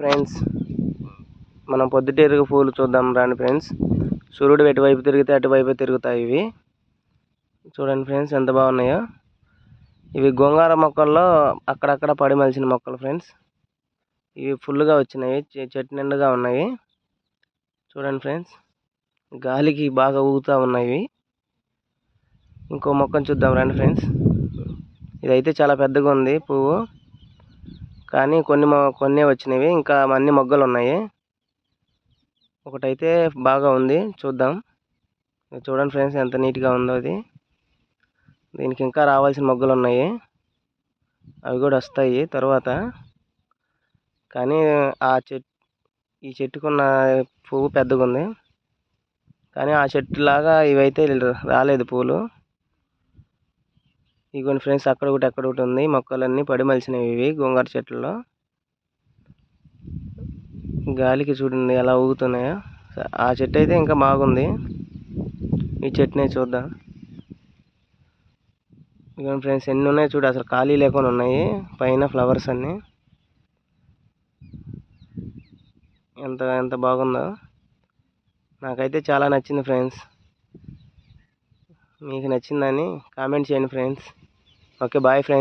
Friends. మనం పొద్దుటేరుగు పూలు చూద్దాం రండి ఫ్రెండ్స్. సూర్యుడు ఎటువైపు తిరిగితే అటువైపు తిరుగుతాయి ఇవి. చూడండి ఫ్రెండ్స్ ఎంత బాగున్నాయో. ఇవి గోంగార మొక్కల్లో అక్కడక్కడ పడి మలిచిన మొక్కలు ఫ్రెండ్స్. ఇవి ఫుల్గా వచ్చినాయి చె- చెట్టు నిండుగా ఉన్నాయి. చూడండి ఫ్రెండ్స్. గాలికి బాగా ఊగుతూ ఉన్నాయి ఇంకో మొక్కను చూద్దాం రండి ఫ్రెండ్స్. ఇదైతే చాలా పెద్దగా ఉంది పువ్వు. కానీ కొన్ని మొ- వచ్చినవి. ఇంకా అన్ని మొగ్గలు ఉన్నాయి. ఒకటైతే బాగా ఉంది. చూద్దాం. చూడండి ఫ్రెండ్స్ ఎంత నీట్గా ఉందో అది దీనికి ఇంకా రావాల్సిన మొగ్గలు ఉన్నాయి. అవి కూడా వస్తాయి తర్వాత. కానీ ఆ చెట్ ఈ చెట్టుకున్న పువ్వు పెద్దగా ఉంది కానీ ఆ చెట్టు లాగా ఇవైతే రాలేదు పూలు. ఇదిగోండి ఫ్రెండ్స్ అక్కడ ఒకటి అక్కడ ఒకటి ఉంది. మొక్కలన్నీ పడి మలిసినవి ఇవి గోంగూర చెట్లలో. గాలికి చూడండి ఎలా ఊగుతున్నాయో. ఆ చెట్టు అయితే ఇంకా బాగుంది. ఈ చెట్టునే చూద్దాం. ఇదిగోండి ఫ్రెండ్స్ ఎన్ని ఉన్నాయి చూడు. అసలు ఖాళీ లేకుండా ఉన్నాయి. పైన ఫ్లవర్స్ అన్నీ. ఎంత ఎంత బాగుందో. నాకైతే చాలా నచ్చింది ఫ్రెండ్స్. మీకు నచ్చిందని కామెంట్ చేయండి ఫ్రెండ్స్. Okay bye friends.